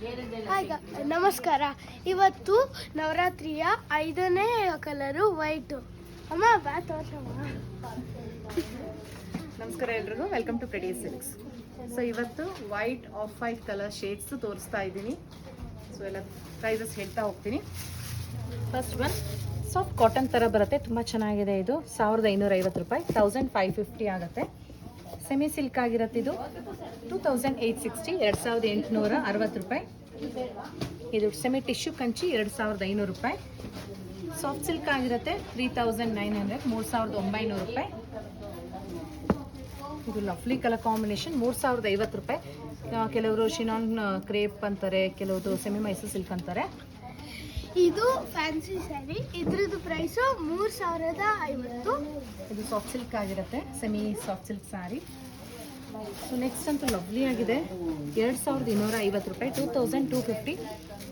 Hi ಗ- ನಮಸ್ಕಾರ. ಇವತ್ತು ನವರಾತ್ರಿಯ ಐದನೇ ಕಲರು ವೈಟು. ಅಮ್ಮ ಬಾ ತೋರ್ಸಮ್ಮ. ನಮಸ್ಕಾರ ಎಲ್ರಿಗೂ. ವೆಲ್ಕಮ್ ಟು ಪ್ರೆಡಿ ಸಿಲ್ಕ್ಸ್ ಸೊ ಇವತ್ತು white off white colour shades ತೋರಿಸ್ತಾ ಇದ್ದೀನಿ. ಸೊ ಎಲ್ಲ ಪ್ರೈಸಸ್ ಹೇಳ್ತಾ ಹೋಗ್ತೀನಿ. ಫಸ್ಟ್ ಒನ್ ಸಾಫ್ಟ್ ಕಾಟನ್ ಥರ ಬರುತ್ತೆ. ತುಂಬ ಚೆನ್ನಾಗಿದೆ ಇದು. ಸಾವಿರದ ಐನೂರ ಐವತ್ತು ರೂಪಾಯಿ. ತೌಸಂಡ್ ಫೈವ್ ಫಿಫ್ಟಿ ಆಗುತ್ತೆ. ಸೆಮಿ ಸಿಲ್ಕ್ ಆಗಿರುತ್ತೆ ಇದು. ಟೂ ತೌಸಂಡ್ ಏಯ್ಟ್ ಸಿಕ್ಸ್ಟಿ ಎರಡು ಸಾವಿರದ ಎಂಟುನೂರ ಅರವತ್ತು ರೂಪಾಯಿ. ಇದು ಸೆಮಿ ಟಿಶ್ಯೂ ಕಂಚಿ, ಎರಡು ಸಾವಿರದ ಐನೂರು ರೂಪಾಯಿ. ಸಾಫ್ಟ್ ಸಿಲ್ಕ್ ಆಗಿರುತ್ತೆ ತ್ರೀ ತೌಸಂಡ್ ನೈನ್ ಹಂಡ್ರೆಡ್ ಮೂರು ಸಾವಿರದ ಒಂಬೈನೂರು ರೂಪಾಯಿ. ಇದು ಲವ್ಲಿ ಕಲರ್ ಕಾಂಬಿನೇಷನ್, ಮೂರು ಸಾವಿರದ ಐವತ್ತು ರೂಪಾಯಿ. ಕೆಲವರು ಶಿನಾನ್ ಕ್ರೇಪ್ ಅಂತಾರೆ, ಕೆಲವರು ಸೆಮಿ ಮೈಸೂರು ಸಿಲ್ಕ್ ಅಂತಾರೆ. ಇದು ಫ್ಯಾನ್ಸಿ ಸ್ಯಾರಿ ಇದ್ರದ್ದು ಪ್ರೈಸು ಮೂರು ಸಾವಿರದ ಐವತ್ತು. ಇದು ಸಾಫ್ಟ್ ಸಿಲ್ಕ್ ಆಗಿರುತ್ತೆ. Semi soft silk sari so next ಅಂತೂ ಲವ್ಲಿ ಆಗಿದೆ. ಎರಡು ಸಾವಿರದ ಇನ್ನೂರ ಐವತ್ತು ರೂಪಾಯಿ ಟೂ ತೌಸಂಡ್ ಟೂ ಫಿಫ್ಟಿ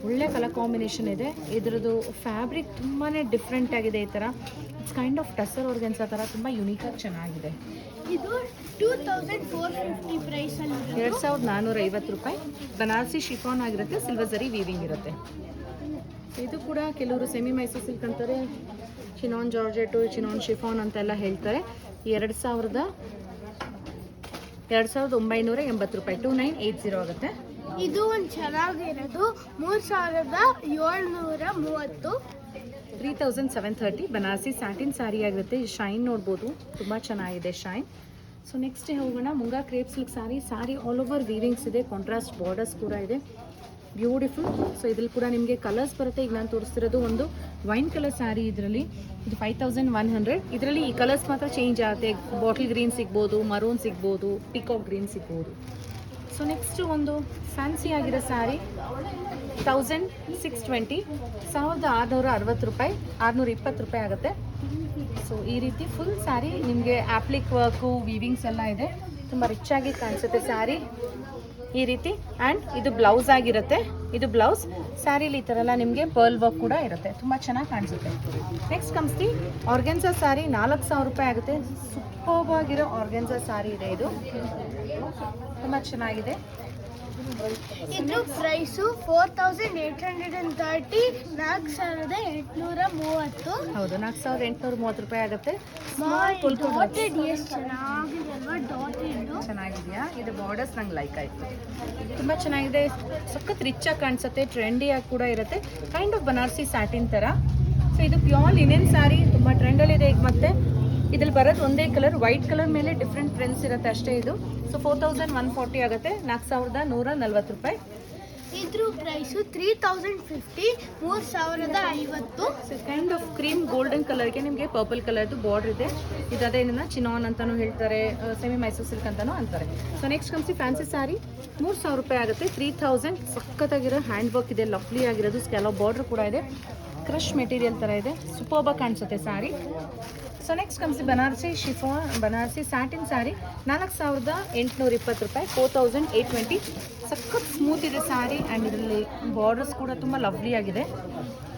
ಒಳ್ಳೆ ಕಲರ್ ಕಾಂಬಿನೇಷನ್ ಇದೆ. ಇದರದ್ದು ಫ್ಯಾಬ್ರಿಕ್ ತುಂಬಾ ಡಿಫ್ರೆಂಟ್ ಆಗಿದೆ ಈ ಥರ ಇಟ್ಸ್ ಕೈಂಡ್ ಆಫ್ ಟಸರ್ ತರ ಥರ ತುಂಬ ಆಗಿ ಚೆನ್ನಾಗಿದೆ. ಇದು ಟೂ ತೌಸಂಡ್ ಫೋರ್ ಫಿಫ್ಟಿ ಪ್ರೈಸಲ್ಲಿ ಎರಡು ಸಾವಿರದ ನಾನ್ನೂರ ಐವತ್ತು ರೂಪಾಯಿ. ಬನಾರಸಿ ಶಿಫಾನ್ ಆಗಿರುತ್ತೆ ಸಿಲ್ವರ್ ಜರಿ ವೀವಿಂಗ್ ಇರುತ್ತೆ. ಇದು ಕೂಡ ಕೆಲವರು ಸೆಮಿ ಮೈಸೂರ್ ಸಿಲ್ಕ್ ಅಂತಾರೆ. ಚಿನಾನ್ ಜಾರ್ಜೆಟು ಚಿನಾನ್ ಶಿಫಾನ್ ಅಂತೆಲ್ಲ ಹೇಳ್ತಾರೆ. ಎರಡು ಸಾವಿರದ ಎರಡು ಸಾವಿರದ ಒಂಬೈನೂರ ಎಂಬತ್ತು ರೂಪಾಯಿ. ಟೂ ನೈನ್ ಏಯ್ಟ್ ಜೀರೋ ಆಗುತ್ತೆ. ಇದು ಒಂದು ಚೆನ್ನಾಗಿರೋದು. ಮೂರು ಸಾವಿರದ ಏಳ್ನೂರ ಮೂವತ್ತು. Three thousand seven thirty Banarasi satin sari ಆಗಿರುತ್ತೆ. ಈ ಶೈನ್ ನೋಡ್ಬೋದು. ತುಂಬ ಚೆನ್ನಾಗಿದೆ ಶೈನ್ ಸೊ ನೆಕ್ಸ್ಟ್ ಹೋಗೋಣ. Munga crepe silk sari sari all over weavings ಇದೆ. ಕಾಂಟ್ರಾಸ್ಟ್ ಬಾರ್ಡರ್ಸ್ ಕೂಡ ಇದೆ. ಬ್ಯೂಟಿಫುಲ್ ಸೊ ಇದ್ರಲ್ಲಿ ಕೂಡ ನಿಮಗೆ ಕಲರ್ಸ್ ಬರುತ್ತೆ. ಈಗ ನಾನು ತೋರಿಸ್ತಿರೋದು ಒಂದು ವೈನ್ ಕಲರ್ ಸ್ಯಾರಿ ಇದರಲ್ಲಿ. ಇದು ಫೈವ್ ತೌಸಂಡ್ ಒನ್ ಹಂಡ್ರೆಡ್ ಇದರಲ್ಲಿ ಈ ಕಲರ್ಸ್ ಮಾತ್ರ ಚೇಂಜ್ ಆಗುತ್ತೆ. ಬಾಟಲ್ ಗ್ರೀನ್ ಸಿಗ್ಬೋದು ಮರೂನ್ ಸಿಗ್ಬೋದು ಪಿಕಾಕ್ ಗ್ರೀನ್ ಸಿಗ್ಬೋದು. ಸೊ ನೆಕ್ಸ್ಟ್ ಒಂದು ಫ್ಯಾನ್ಸಿ ಆಗಿರೋ ಸ್ಯಾರಿ ತೌಸಂಡ್ ಸಿಕ್ಸ್ ಟ್ವೆಂಟಿ ಸಾವಿರದ ಆರುನೂರ ಅರವತ್ತು ರೂಪಾಯಿ, ಆರುನೂರ ಇಪ್ಪತ್ತು ರೂಪಾಯಿ ಆಗುತ್ತೆ. ಸೊ ಈ ರೀತಿ ಫುಲ್ ಸ್ಯಾರಿ ನಿಮಗೆ ಆ್ಯಪ್ಲಿಕ್ ವರ್ಕು ವೀವಿಂಗ್ಸ್ ಎಲ್ಲ ಇದೆ. ತುಂಬ ರಿಚ್ ಆಗಿ ಕಾಣಿಸುತ್ತೆ ಸ್ಯಾರಿ ಈ ರೀತಿ. ಆ್ಯಂಡ್ ಇದು ಬ್ಲೌಸ್ ಆಗಿರುತ್ತೆ. ಇದು ಬ್ಲೌಸ್ ಸ್ಯಾರಿಲಿ ಈ ಥರ ಎಲ್ಲ ನಿಮಗೆ ಪರ್ಲ್ ವರ್ಕ್ ಕೂಡ ಇರುತ್ತೆ. ತುಂಬ ಚೆನ್ನಾಗಿ ಕಾಣಿಸುತ್ತೆ. ನೆಕ್ಸ್ಟ್ ಕಮ್ಸ್ತಿ ಆರ್ಗೆನ್ಸ ಸ್ಯಾರಿ ನಾಲ್ಕು ಸಾವಿರ ರೂಪಾಯಿ ಆಗುತ್ತೆ. ಸೂಪರ್ಬ್ ಆಗಿರೋ ಆರ್ಗೆನ್ಸ ಸ್ಯಾರಿ ಇದೆ ಇದು. ತುಂಬ ಚೆನ್ನಾಗಿದೆ. ಇದು price four thousand eight hundred and thirty ನಾಲ್ಕು ಸಾವಿರದ ಎಂಟುನೂರ ಮೂವತ್ತು. ಹೌದು ನಾಲ್ಕು ಸಾವಿರದ ಎಂಟುನೂರ ಮೂವತ್ತು ರೂಪಾಯಿ ಆಗುತ್ತೆ. ಡಾಟೆಡ್ ಎಷ್ಟು ಚೆನ್ನಾಗಿದೆ ಅಲ್ವಾ ಡಾಟೆಡ್ ಚೆನ್ನಾಗಿದೆಯಾ? ಇದು ಬಾರ್ಡರ್ಸ್ ನಂಗೆ ಲೈಕ್ ಆಯಿತು. ತುಂಬ ಚೆನ್ನಾಗಿದೆ. ಸಖತ್ ರಿಚ್ ಆಗಿ ಕಾಣಿಸುತ್ತೆ ಟ್ರೆಂಡಿಯಾಗಿ ಕೂಡ ಇರುತ್ತೆ. ಕೈಂಡ್ ಆಫ್ ಬನಾರಸಿ ಸ್ಯಾಟಿನ್ ಥರ ಸೊ ಇದು ಪ್ಯೂರ್ ಲಿನೆನ್ ಸ್ಯಾರಿ ತುಂಬ ಟ್ರೆಂಡಲ್ಲಿದೆ ಈಗ ಮತ್ತೆ. ಇದ್ರಲ್ಲಿ ಬರೋದು ಒಂದೇ ಕಲರ್ ವೈಟ್ ಕಲರ್ ಮೇಲೆ ಡಿಫ್ರೆಂಟ್ ಪ್ರಿಂಟ್ಸ್ ಇರುತ್ತೆ ಅಷ್ಟೇ ಇದು. So four thousand one forty ಆಗುತ್ತೆ. ನಾಲ್ಕು ಸಾವಿರದ ನೂರ ನಲ್ವತ್ತು ರೂಪಾಯಿ. ಇದ್ರ ಪ್ರೈಸು ತ್ರೀ ತೌಸಂಡ್ ಫಿಫ್ಟಿ ಮೂರು ಸಾವಿರದ ಐವತ್ತು. ಕೈಂಡ್ ಆಫ್ ಕ್ರೀಮ್ ಗೋಲ್ಡನ್ ಕಲರ್ಗೆ ನಿಮಗೆ ಪರ್ಪಲ್ ಕಲರ್ದು ಬಾರ್ಡರ್ ಇದೆ. ಇದಾದ ಏನನ್ನ ಚಿನಾನ್ ಅಂತಾನೂ ಹೇಳ್ತಾರೆ ಸೆಮಿ ಮೈಸೂರು ಸಿಲ್ಕ್ ಅಂತಾನೂ ಅಂತಾರೆ. ಸೊ ನೆಕ್ಸ್ಟ್ ಕಮ್ಸಿ ಫ್ಯಾನ್ಸಿ ಸ್ಯಾರಿ ಮೂರು ಸಾವಿರ ರೂಪಾಯಿ ಆಗುತ್ತೆ. ತ್ರೀ ತೌಸಂಡ್ ಸಖತ್ತಾಗಿರೋ ಹ್ಯಾಂಡ್ ವರ್ಕ್ ಇದೆ ಲವ್ಲಿ ಆಗಿರೋದು ಸ್ಕ್ಯಾಲೋ ಬಾರ್ಡರ್ ಕೂಡ ಇದೆ. ಕ್ರಶ್ ಮೆಟೀರಿಯಲ್ ಥರ ಇದೆ. ಸೂಪರ್ಬಾಗಿ ಕಾಣಿಸುತ್ತೆ sari so next ಕಮ್ಸಿ Banarasi chiffon Banarasi satin sari ನಾಲ್ಕು ಸಾವಿರದ ಎಂಟುನೂರ ಇಪ್ಪತ್ತು ರೂಪಾಯಿ ಫೋರ್ ತೌಸಂಡ್ ಏಯ್ಟ್ ಟ್ವೆಂಟಿ ಸಖತ್ ಸ್ಮೂತ್ ಇದೆ ಸ್ಯಾರಿ ಆ್ಯಂಡ್ ಇದರಲ್ಲಿ ಬಾರ್ಡರ್ಸ್ ಕೂಡ ತುಂಬ ಲವ್ಲಿ ಆಗಿದೆ.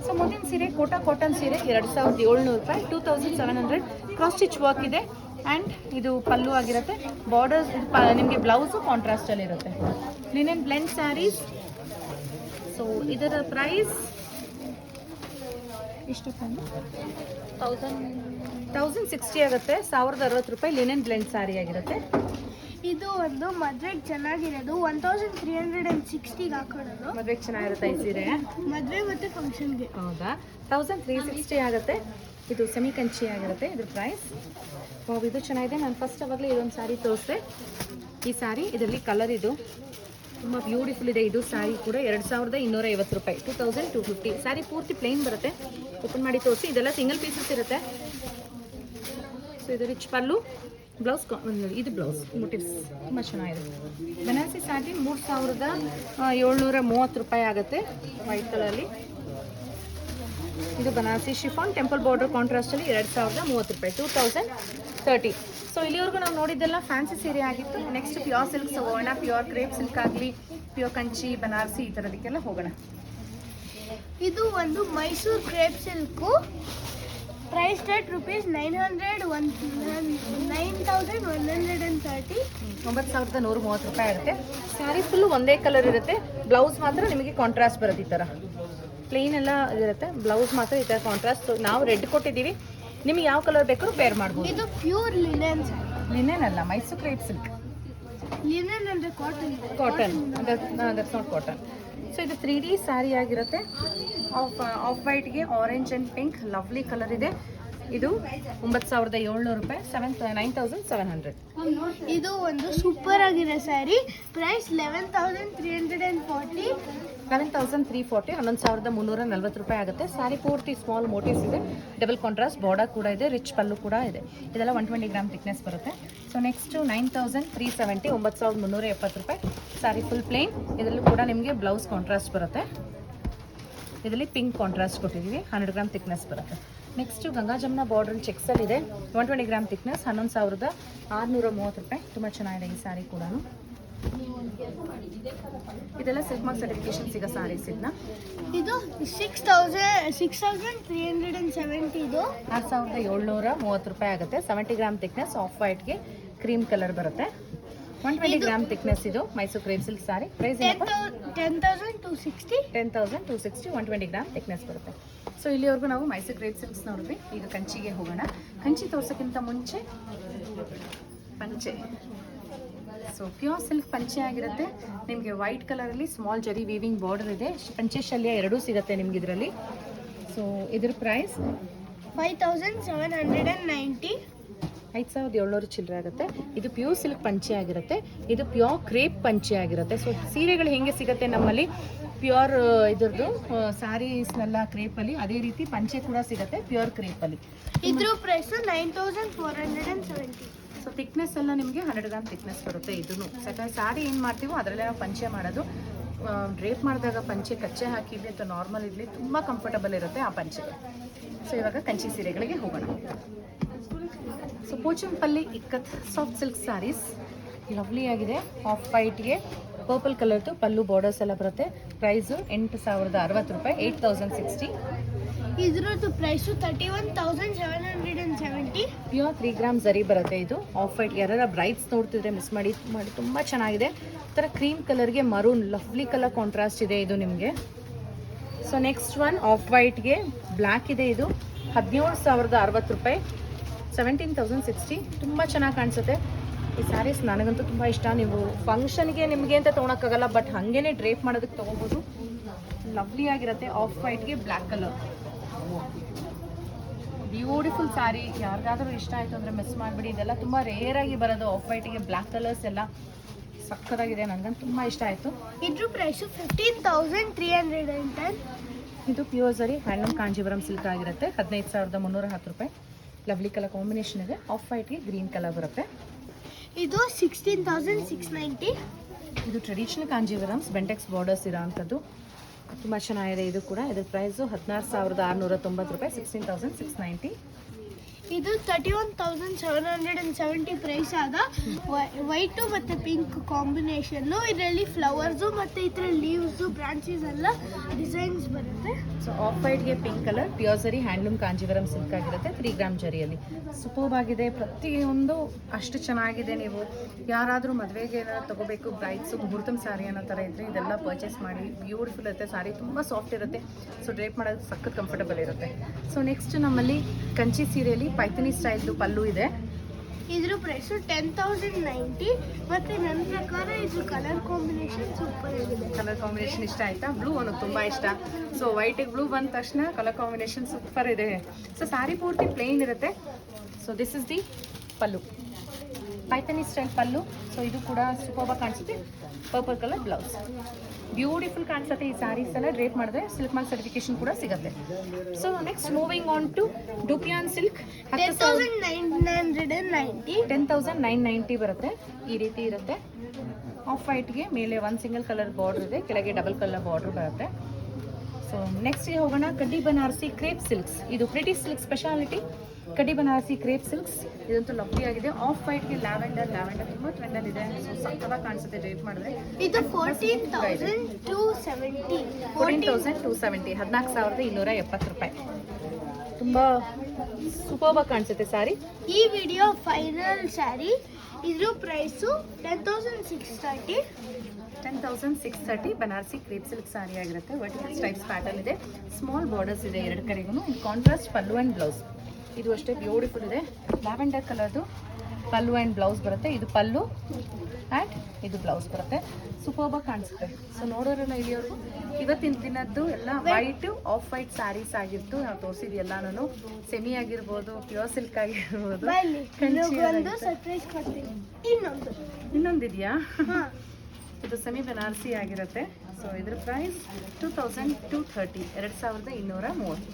ಸೊ ಮುಂದಿನ ಸೀರೆ ಕೋಟಾ ಕಾಟನ್ ಸೀರೆ, ಎರಡು ಸಾವಿರದ ಏಳ್ನೂರು ರೂಪಾಯಿ two thousand seven hundred cross stitch work ಇದೆ ಆ್ಯಂಡ್ ಇದು ಪಲ್ಲು ಆಗಿರುತ್ತೆ. ಬಾರ್ಡರ್ಸ್ ಪ, ನಿಮಗೆ ಬ್ಲೌಸು ಕಾಂಟ್ರಾಸ್ಟಲ್ಲಿ ಇರುತ್ತೆ. ಲಿನೆನ್ ಬ್ಲೆಂಡ್ ಸ್ಯಾರೀಸ್ ಸೊ ಇದರ ಪ್ರೈಸ್ ಎಷ್ಟು ತೌಸಂಡ್ ತೌಸಂಡ್ ಸಿಕ್ಸ್ಟಿ ಆಗುತ್ತೆ ಸಾವಿರದ ಅರವತ್ತು ರೂಪಾಯಿ ಲಿನೆನ್ ಬ್ಲೆಂಡ್ ಸಾರಿ ಆಗಿರುತ್ತೆ. ಇದು ಒಂದು ಮದ್ವೆಗೆ ಚೆನ್ನಾಗಿರೋದು one thousand three hundred and ಸಿಕ್ಸ್ಟಿಗೆ ಹಾಕೊಳ್ಳೋದು. ಮದ್ವೆಗೆ ಚೆನ್ನಾಗಿರುತ್ತೆ ಈ ಸೀರೆ. ಮದುವೆ ಮತ್ತು ಫಂಕ್ಷನ್ಗೆ ಹೌದಾ? ತೌಸಂಡ್ ತ್ರೀ ಸಿಕ್ಸ್ಟಿ ಆಗುತ್ತೆ. ಇದು ಸೆಮಿ ಕಂಚಿ ಆಗಿರುತ್ತೆ ಇದ್ರ ಪ್ರೈಸ್ ಇದು ಚೆನ್ನಾಗಿದೆ. ನಾನು ಫಸ್ಟ್ ಅವಾಗಲೇ ಇದೊಂದು ಸ್ಯಾರಿ ತೋರಿಸ್ದೆ. ಈ ಸ್ಯಾರಿ ಇದರಲ್ಲಿ ಕಲರ್ ಇದು. ತುಂಬ ಬ್ಯೂಟಿಫುಲ್ ಇದೆ. ಇದು ಸ್ಯಾರಿ ಕೂಡ ಎರಡು ಸಾವಿರದ ಇನ್ನೂರ ಐವತ್ತು ರೂಪಾಯಿ. Two thousand two fifty sari ಪೂರ್ತಿ ಪ್ಲೇನ್ ಬರುತ್ತೆ. ಓಪನ್ ಮಾಡಿ ತೋರಿಸಿ. ಇದೆಲ್ಲ ಸಿಂಗಲ್ ಪೀಸಸ್ ಇರುತ್ತೆ. ಸೊ ಇದು ರಿಚ್ ಪಲ್ಲು. ಬ್ಲೌಸ್ ಇದು ಬ್ಲೌಸ್ ಮೋಟಿವ್ಸ್ ತುಂಬ ಚೆನ್ನಾಗಿದೆ. ಬನಾರಸಿ ಸ್ಯಾಟಿ ಮೂರು ಸಾವಿರದ ಏಳ್ನೂರ ಮೂವತ್ತು ರೂಪಾಯಿ ಆಗುತ್ತೆ ವೈಟ್ ಕಲರಲ್ಲಿ. ಇದು ಬನಾರಸಿ ಶಿಫಾನ್ ಟೆಂಪಲ್ ಬಾರ್ಡರ್ ಕಾಂಟ್ರಾಸ್ಟಲ್ಲಿ ಎರಡು ಸಾವಿರದ ಮೂವತ್ತು ರೂಪಾಯಿ ಟೂ ತೌಸಂಡ್ ತರ್ಟಿ ಸೊ ಇಲ್ಲಿವರೆಗೂ ನಾವು ನೋಡಿದ್ದೆಲ್ಲ ಫ್ಯಾನ್ಸಿ ಸೀರೆ ಆಗಿತ್ತು. ನೆಕ್ಸ್ಟ್ ಪ್ಯೂರ್ ಸಿಲ್ಕ್ ಸಗೋಣ ಪ್ಯೂರ್ ಕ್ರೇಪ್ ಸಿಲ್ಕ್ ಆಗಲಿ ಪ್ಯೂರ್ ಕಂಚಿ ಬನಾರಸಿ ಈ ಥರದಕ್ಕೆಲ್ಲ ಹೋಗೋಣ. ಇದು ಒಂದು Mysore crepe silk price rate rupees nine hundred one nine thousand one hundred and thirty ಒಂಬತ್ತು ಸಾವಿರದ ನೂರ ಮೂವತ್ತು ರೂಪಾಯಿ ಇರುತ್ತೆ ಸ್ಯಾರಿ ಫುಲ್ ಒಂದೇ ಕಲರ್ ಇರುತ್ತೆ. ಬ್ಲೌಸ್ ಮಾತ್ರ ನಿಮಗೆ ಕಾಂಟ್ರಾಸ್ಟ್ ಬರುತ್ತೆ ಈ ಥರ ಪ್ಲೇನ್ ಎಲ್ಲ ಇರುತ್ತೆ. ಬ್ಲೌಸ್ ಮಾತ್ರ ಈ ಥರ ಕಾಂಟ್ರಾಸ್ಟ್ ನಾವು ರೆಡ್ ಕೊಟ್ಟಿದ್ದೀವಿ. ನಿಮಗೆ ಯಾವ ಕಲರ್ ಬೇಕಾದ್ರೂ ಪೇರ್ ಮಾಡ್ಬೋದು. ಇದು ಪ್ಯೂರ್ ಲಿನೆನ್ ಲಿನೆನ್ ಅಲ್ಲ ಮೈಸೂರು ಕ್ರೇಪ್ ಸಿಲ್ಕ್ ಲಿನೆನ್ ಅಂದರೆ cotton cotton that's not cotton so ಇದು ತ್ರೀ ಡಿ ಸ್ಯಾರಿ ಆಗಿರುತ್ತೆ. Off off ವೈಟ್ಗೆ orange and pink lovely colour ಇದೆ. ಇದು ಒಂಬತ್ತು ಸಾವಿರದ ಏಳ್ನೂರು ರೂಪಾಯಿ seven nine thousand seven hundred ಇದು ಒಂದು ಸೂಪರ್ ಆಗಿದೆ sari price eleven thousand three hundred and forty eleven thousand three forty ಹನ್ನೊಂದು ಸಾವಿರದ ಮುನ್ನೂರ ನಲ್ವತ್ತು ರೂಪಾಯಿ ಆಗುತ್ತೆ. ಸ್ಯಾರಿ ಪೂರ್ತಿ ಸ್ಮಾಲ್ ಮೋಟಿವ್ಸ್ ಇದೆ. ಡಬಲ್ ಕಾಂಟ್ರಾಸ್ಟ್ ಬಾರ್ಡರ್ ಕೂಡ ಇದೆ ರಿಚ್ ಪಲ್ಲು ಕೂಡ ಇದೆ. ಇದೆಲ್ಲ ಒನ್ ಟ್ವೆಂಟಿ ಗ್ರಾಮ್ ಥಿಕ್ನೆಸ್ ಬರುತ್ತೆ. So next nine thousand three seventy ಒಂಬತ್ತು ಸಾವಿರದ ಮುನ್ನೂರ ಎಪ್ಪತ್ತು ರೂಪಾಯಿ. ಸ್ಯಾರಿ ಫುಲ್ ಪ್ಲೇನ್ ಇದರಲ್ಲೂ ಕೂಡ ನಿಮಗೆ ಬ್ಲೌಸ್ ಕಾಂಟ್ರಾಸ್ಟ್ ಬರುತ್ತೆ. ಇದರಲ್ಲಿ ಪಿಂಕ್ ಕಾಂಟ್ರಾಸ್ಟ್ ಕೊಟ್ಟಿದ್ದೀವಿ. ಹಂಡ್ರೆಡ್ ಗ್ರಾಮ್ ಥಿಕ್ನೆಸ್ ಬರುತ್ತೆ. ನೆಕ್ಸ್ಟು ಗಂಗಾ ಜಮ್ನ ಬಾರ್ಡ್ರಲ್ಲಿ ಚೆಕ್ಸಲ್ಲಿ ಇದೆ ಒನ್ ಟ್ವೆಂಟಿ ಗ್ರಾಮ್ ತಿಕ್ನೆಸ್ ಹನ್ನೊಂದು ಸಾವಿರದ ಆರುನೂರ ಮೂವತ್ತು ರೂಪಾಯಿ. ತುಂಬ ಚೆನ್ನಾಗಿದೆ ಈ ಸ್ಯಾರಿ ಕೂಡ ಇದೆಲ್ಲ ಸಿಲ್ಕ್ ಮಾರ್ಕ್ ಸರ್ಟಿಫಿಕೇಶನ್ ಸಿಗೋ ಸ್ಯಾರೀಸ್ ಇದನ್ನ. ಇದು six thousand six thousand three hundred and seventy ಇದು. ಆರು ಸಾವಿರದ ಏಳ್ನೂರ ಮೂವತ್ತು ರೂಪಾಯಿ ಆಗುತ್ತೆ. ಸೆವೆಂಟಿ ಗ್ರಾಮ್ ತಿಕ್ನೆಸ್ ಆಫ್ ವೈಟ್ಗೆ ಕ್ರೀಮ್ ಕಲರ್ ಬರುತ್ತೆ. ಒನ್ ಟ್ವೆಂಟಿ ಗ್ರಾಮ್ ತಿಕ್ನೆಸ್ ಇದು Mysore crepe silk sari price ten thousand two sixty ten thousand two sixty one twenty gram thickness ಬರುತ್ತೆ. ಸೊ ಇಲ್ಲಿವರೆಗೂ ನಾವು ಮೈಸೂರು ಕ್ರೇಪ್ ಸಿಲ್ಕ್ಸ್ ನೋಡಿದ್ವಿ. ಈಗ ಕಂಚಿಗೆ ಹೋಗೋಣ. ಕಂಚಿ ತೋರ್ಸೋಕ್ಕಿಂತ ಮುಂಚೆ ಪಂಚೆ. ಸೊ ಪ್ಯೂರ್ ಸಿಲ್ಕ್ ಪಂಚೆ ಆಗಿರುತ್ತೆ. ನಿಮಗೆ ವೈಟ್ ಕಲರಲ್ಲಿ ಸ್ಮಾಲ್ ಜರಿ ವೀವಿಂಗ್ ಬಾರ್ಡರ್ ಇದೆ. ಪಂಚೆ ಶಲ್ಯ ಎರಡೂ ಸಿಗುತ್ತೆ ನಿಮ್ಗೆ ಇದರಲ್ಲಿ. ಸೊ ಇದ್ರ price five thousand seven hundred and ninety ಐದು ಸಾವಿರದ ಏಳ್ನೂರು ಚಿಲ್ಲರೆ ಆಗುತ್ತೆ. ಇದು ಪ್ಯೂರ್ ಸಿಲ್ಕ್ ಪಂಚೆ ಆಗಿರುತ್ತೆ. ಇದು ಪ್ಯೂರ್ ಕ್ರೇಪ್ ಪಂಚೆ ಆಗಿರುತ್ತೆ. ಸೊ ಸೀರೆಗಳು ಹೆಂಗೆ ಸಿಗುತ್ತೆ ನಮ್ಮಲ್ಲಿ? ಪ್ಯೂರ್ ಇದ್ರದ್ದು ಸ್ಯಾರೀಸ್ನೆಲ್ಲ ಕ್ರೇಪಲ್ಲಿ ಅದೇ ರೀತಿ ಪಂಚೆ ಕೂಡ ಸಿಗುತ್ತೆ ಪ್ಯೂರ್ ಕ್ರೇಪಲ್ಲಿ ಇದ್ರ price nine thousand four hundred and seventy so thickness ಎಲ್ಲ ನಿಮಗೆ ಹಂಡ್ರೆಡ್ ಗ್ರಾಮ್ ಥಿಕ್ನೆಸ್ ಬರುತ್ತೆ ಇದನ್ನು ಯಾಕಂದ್ರೆ ಸಾರಿ ಏನು ಮಾಡ್ತೀವೋ ಅದರಲ್ಲೇ ನಾವು ಪಂಚೆ ಮಾಡೋದು. ಡ್ರೇಪ್ ಮಾಡಿದಾಗ ಪಂಚೆ ಕಚ್ಚೆ ಹಾಕಿರಲಿ ಅಥವಾ ನಾರ್ಮಲ್ ಇರಲಿ ತುಂಬ ಕಂಫರ್ಟಬಲ್ ಇರುತ್ತೆ ಆ ಪಂಚೆ ಸೊ ಇವಾಗ ಕಂಚಿ ಸೀರೆಗಳಿಗೆ ಹೋಗೋಣ. So Pochampally ikat soft silk saris lovely ಆಗಿದೆ ಆಫ್ ವೈಟ್ಗೆ ಪರ್ಪಲ್ ಕಲರ್ದು ಪಲ್ಲು ಬಾರ್ಡರ್ಸ್ ಎಲ್ಲ ಬರುತ್ತೆ. ಪ್ರೈಸು ಎಂಟು ಸಾವಿರದ ಅರವತ್ತು ರೂಪಾಯಿ ಏಯ್ಟ್ ತೌಸಂಡ್ ಸಿಕ್ಸ್ಟಿ ಇದ್ರದ್ದು price thirty one thousand seven hundred and seventy pure three gram zari ಬರುತ್ತೆ ಇದು. ಆಫ್ ವೈಟ್ ಯಾರ ಬ್ರೈಟ್ಸ್ ನೋಡ್ತಿದ್ರೆ ಮಿಸ್ ಮಾಡಿ ಮಾಡಿ ತುಂಬ ಚೆನ್ನಾಗಿದೆ. ಒಂಥರ ಥರ ಕ್ರೀಮ್ ಕಲರ್ಗೆ ಮರೂನ್ ಲವ್ಲಿ ಕಲರ್ ಕಾಂಟ್ರಾಸ್ಟ್ ಇದೆ ಇದು ನಿಮಗೆ. ಸೊ ನೆಕ್ಸ್ಟ್ ಒನ್ ಆಫ್ ವೈಟ್ಗೆ ಬ್ಲ್ಯಾಕ್ ಇದೆ ಇದು. ಹದಿನೇಳು ಸಾವಿರದ ಅರವತ್ತು ರೂಪಾಯಿ ಸೆವೆಂಟೀನ್ ತೌಸಂಡ್ ಸಿಕ್ಸ್ಟಿ ತುಂಬ ಚೆನ್ನಾಗಿ ಕಾಣಿಸುತ್ತೆ. ಈ ಸ್ಯಾರೀಸ್ ನನಗಂತೂ ತುಂಬ ಇಷ್ಟ. ನೀವು ಫಂಕ್ಷನ್ಗೆ ನಿಮಗೆ ಅಂತ ತೊಗೊಳಕ್ಕಾಗಲ್ಲ ಬಟ್ ಹಾಗೇನೆ ಡ್ರೇಪ್ ಮಾಡೋದಕ್ಕೆ ತೊಗೋಬೋದು. ಲವ್ಲಿ ಆಗಿರುತ್ತೆ. ಆಫ್ ವೈಟ್ಗೆ ಬ್ಲ್ಯಾಕ್ ಕಲರ್ ಬ್ಯೂಟಿಫುಲ್ ಸ್ಯಾರಿ ಯಾರಿಗಾದ್ರೂ ಇಷ್ಟ ಆಯಿತು ಅಂದರೆ ಮಿಸ್ ಮಾಡಿಬಿಡಿ. ಇದೆಲ್ಲ ತುಂಬ ರೇರ್ ಆಗಿ ಬರೋದು. ಆಫ್ ವೈಟಿಗೆ ಬ್ಲ್ಯಾಕ್ ಕಲರ್ಸ್ ಎಲ್ಲ ಸಕ್ಕತ್ತಾಗಿದೆ ನನಗಂತೂ ತುಂಬ ಇಷ್ಟ ಆಯಿತು. ಇದ್ರ price fifteen thousand three hundred and ten ಇದು pure zari handloom Kanjeevaram silk ಆಗಿರುತ್ತೆ. ಹದಿನೈದು ಸಾವಿರದ ಮುನ್ನೂರ ಹತ್ತು ರೂಪಾಯಿ. ಲವ್ಲಿ ಕಲರ್ ಕಾಂಬಿನೇಷನ್ ಇದೆ. ಆಫ್ ವೈಟ್ಗೆ ಗ್ರೀನ್ ಕಲರ್ ಬರುತ್ತೆ. ಇದು ಸಿಕ್ಸ್ಟೀನ್ ತೌಸಂಡ್ ಸಿಕ್ಸ್ ನೈಂಟಿ ಇದು ಟ್ರೆಡಿಷನಲ್ ಕಾಂಜೀವರಮ್ಸ್ ಬೆಂಟೆಕ್ಸ್ ಬಾರ್ಡರ್ಸ್ ಇರೋಂಥದ್ದು ತುಂಬ ಚೆನ್ನಾಗಿದೆ ಇದು ಕೂಡ. ಇದ್ರ ಪ್ರೈಸು ಹದಿನಾರು ಸಾವಿರದ ಆರುನೂರ ತೊಂಬತ್ತು ರೂಪಾಯಿ ಸಿಕ್ಸ್ಟೀನ್ ತೌಸಂಡ್ ಸಿಕ್ಸ್ ನೈಂಟಿ ಇದು thirty one thousand seven hundred and seventy price ಆದ ವೈಟು ಮತ್ತು ಪಿಂಕ್ ಕಾಂಬಿನೇಷನ್ನು ಇದರಲ್ಲಿ ಫ್ಲವರ್ಸು ಮತ್ತು ಇದರಲ್ಲಿ ಲೀವ್ಸು ಬ್ರಾಂಚಸ್ ಎಲ್ಲ ಡಿಸೈನ್ಸ್ ಬರುತ್ತೆ. So off ವೈಟ್ಗೆ pink colour pure zari handloom Kanjeevaram silk ಆಗಿರುತ್ತೆ ತ್ರೀ ಗ್ರಾಮ್ ಜರಿಯಲ್ಲಿ ಸೂಪರ್ಬ್ ಆಗಿದೆ, ಪ್ರತಿಯೊಂದು ಅಷ್ಟು ಚೆನ್ನಾಗಿದೆ ನೀವು. ಯಾರಾದರೂ ಮದುವೆಗೆ ಏನಾದ್ರು ತಗೋಬೇಕು ಬ್ರೈಟ್ಸು ಮುಹೂರ್ತಮ್ ಸ್ಯಾರಿ ಅನ್ನೋ ಥರ ಇದ್ದರೆ ಇದೆಲ್ಲ ಪರ್ಚೇಸ್ ಮಾಡಿ ಬ್ಯೂಟಿಫುಲ್ ಇರುತ್ತೆ ಸ್ಯಾರಿ ತುಂಬ ಸಾಫ್ಟ್ ಇರುತ್ತೆ. ಸೊ ಡ್ರೇಪ್ ಮಾಡೋದು ಸಖತ್ ಕಂಫರ್ಟಬಲ್ ಇರುತ್ತೆ. ಸೊ ನೆಕ್ಸ್ಟ್ ನಮ್ಮಲ್ಲಿ ಕಂಚಿ ಸೀರೆಯಲ್ಲಿ ಪೈಥನಿ ಸ್ಟೈಲ್ದು ಪಲ್ಲು ಇದೆ. ಇದ್ರ ಪ್ರೈಸು ಟೆನ್ ತೌಸಂಡ್ ನೈಂಟಿ ಮತ್ತು ನನ್ನ ಪ್ರಕಾರ ಇದ್ರ ಕಲರ್ ಕಾಂಬಿನೇಷನ್ ಸೂಪರ್ ಆಗಿದೆ. ಕಲರ್ ಕಾಂಬಿನೇಷನ್ ಇಷ್ಟ ಆಯ್ತಾ? ಬ್ಲೂ ಅನ್ನೋದು ತುಂಬ ಇಷ್ಟ. ಸೊ ವೈಟಿಗೆ ಬ್ಲೂ ಬಂದ ತಕ್ಷಣ ಕಲರ್ ಕಾಂಬಿನೇಷನ್ ಸೂಪರ್ ಇದೆ. ಸೊ ಸ್ಯಾರಿ ಪೂರ್ತಿ ಪ್ಲೇನ್ ಇರುತ್ತೆ. So this is the pallu. Paithani style pallu. So ಇದು ಕೂಡ ಸೂಪರ್ ಕಾಣಿಸುತ್ತೆ. ಪರ್ಪಲ್ ಕಲರ್ ಬ್ಲೌಸ್ ಬ್ಯೂಟಿಫುಲ್ ಕಾಣಿಸುತ್ತೆ ಈ ಸ್ಯಾರೀಸ್ ಎಲ್ಲ. ಡ್ರೇಪ್ ಮಾಡಿದ್ರೆ ಸಿಲ್ಕ್ ಮಾರ್ಕ್ ಸರ್ಟಿಫಿಕೇಶನ್ ಕೂಡ ಸಿಗುತ್ತೆ. So next moving on to dupion silk ten thousand nine ninety ಬರುತ್ತೆ. ಈ ರೀತಿ ಇರುತ್ತೆ. ಆಫ್ ವೈಟ್ಗೆ ಮೇಲೆ ಒಂದು ಸಿಂಗಲ್ ಕಲರ್ ಬಾರ್ಡರ್ ಇದೆ. ಕೆಳಗೆ ಡಬಲ್ ಕಲರ್ ಬಾರ್ಡರ್ ಬರುತ್ತೆ. ಸೊ ನೆಕ್ಸ್ಟ್ಗೆ ಹೋಗೋಣ. ಕಡ್ಡಿ ಬನಾರಸಿ ಕ್ರೇಪ್ ಸಿಲ್ಕ್ಸ್ ಇದು ಪ್ರಿಟಿ ಸಿಲ್ಕ್ ಸ್ಪೆಷಾಲಿಟಿ ಕಡ್ಡಿ ಬನಾರಸಿ ಕ್ರೇಪ್ ಸಿಲ್ಕ್ಸ್. ಇದಂತೂ ಲವ್ಲಿ ಆಗಿದೆ. ಆಫ್ ವೈಟ್ಗೆ ಲ್ಯಾವೆಂಡರ್ ಲ್ಯಾವೆಂಡರ್ ತುಂಬ ಟ್ರೆಂಡಲ್ಲಿ ಇದೆ. ಸೊ ಸಕ್ಕತ್ತಾಗಿ ಕಾಣಿಸುತ್ತೆ ರೇಟ್ ಮಾಡಿದ್ರೆ. ಇದು fourteen thousand two seventy fourteen thousand two seventy ಹದಿನಾಲ್ಕು ಸಾವಿರದ ಇನ್ನೂರ ಎಪ್ಪತ್ತು ರೂಪಾಯಿ. ತುಂಬ ಸೂಪರ್ಬಾಗಿ ಕಾಣಿಸುತ್ತೆ ಸಾರಿ ಈ ವಿಡಿಯೋ ಫೈನಲ್ ಸ್ಯಾರಿ ಇದ್ರ price ten thousand six thirty ten thousand six thirty Banarasi crepe silk sari ಆಗಿರುತ್ತೆ. ವರ್ಟಿಕಲ್ ಸ್ಟ್ರೈಪ್ಸ್ ಪ್ಯಾಟರ್ನ್ ಇದೆ. ಸ್ಮಾಲ್ ಬಾರ್ಡರ್ಸ್ ಇದೆ ಎರಡು ಕಡೆಗೂ. ಕಾಂಟ್ರಾಸ್ಟ್ ಪಲ್ಲು ಆ್ಯಂಡ್ ಬ್ಲೌಸ್ ಇದು ಅಷ್ಟೇ ಬ್ಯೂಟಿಫುಲ್ ಇದೆ. ಲ್ಯಾವೆಂಡರ್ ಕಲರ್ದು ಪಲ್ಲು ಆ್ಯಂಡ್ ಬ್ಲೌಸ್ ಬರುತ್ತೆ. ಇದು ಪಲ್ಲು ಆ್ಯಂಡ್ ಇದು ಬ್ಲೌಸ್ ಬರುತ್ತೆ. ಸೂಪರ್ಬಾಗಿ ಕಾಣಿಸುತ್ತೆ. ಸೊ ನೋಡೋರೆಲ್ಲ ಇಲ್ಲಿಯವರು ಇವತ್ತಿನ ದಿನದ್ದು ಎಲ್ಲ ವೈಟ್ ಆಫ್ ವೈಟ್ ಸ್ಯಾರೀಸ್ ಆಗಿತ್ತು ನಾವು ತೋರಿಸಿದ್ದು ಎಲ್ಲಾನು ಸೆಮಿ ಆಗಿರ್ಬೋದು ಪ್ಯೂರ್ ಸಿಲ್ಕ್ ಆಗಿರ್ಬೋದು. ಇನ್ನೊಂದಿದೆಯಾ ಇದು ಸೆಮಿ ಬನಾರಸಿ ಆಗಿರುತ್ತೆ. ಸೊ ಇದ್ರ price two thousand two thirty ಎರಡು ಸಾವಿರದ ಇನ್ನೂರ ಮೂವತ್ತು.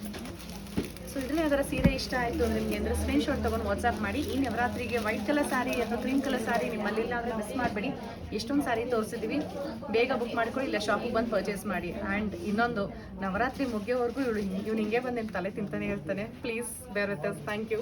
ಸೊ ಇದರಲ್ಲಿ ಯಾವ್ದಾರ ಸೀರೆ ಇಷ್ಟ ಆಯಿತು ಅಂದರೆ ನಿಮಗೆ ಅಂದರೆ ಸ್ಕ್ರೀನ್ಶಾಟ್ ತೊಗೊಂಡು ವಾಟ್ಸಪ್ ಮಾಡಿ, ಈ ನವರಾತ್ರಿಗೆ ವೈಟ್ ಕಲರ್ ಸಾರಿ ಅಥವಾ ಕ್ರೀಮ್ ಕಲರ್ ಸಾರಿ ನಿಮ್ಮಲ್ಲಿಲ್ಲ ಅಂದರೆ ಮಿಸ್ ಮಾಡಬೇಡಿ. ಎಷ್ಟೊಂದು ಸಾರಿ ತೋರಿಸಿದ್ದೀವಿ ಬೇಗ ಬುಕ್ ಮಾಡ್ಕೊಳ್ಳಿ, ಇಲ್ಲ ಶಾಪಿಗೆ ಬಂದು ಪರ್ಚೇಸ್ ಮಾಡಿ. ಆ್ಯಂಡ್ ಇನ್ನೊಂದು, ನವರಾತ್ರಿ ಮುಗಿಯೋವರೆಗೂ ಇವಳು ಇವ್ನು ಹಿಂಗೆ ಬಂದು ನಿಮ್ಮ ತಲೆ ತಿಂತಾನೆ ಇರ್ತಾನೆ. ಪ್ಲೀಸ್ ಬೇರೆ ಥ್ಯಾಂಕ್ ಯು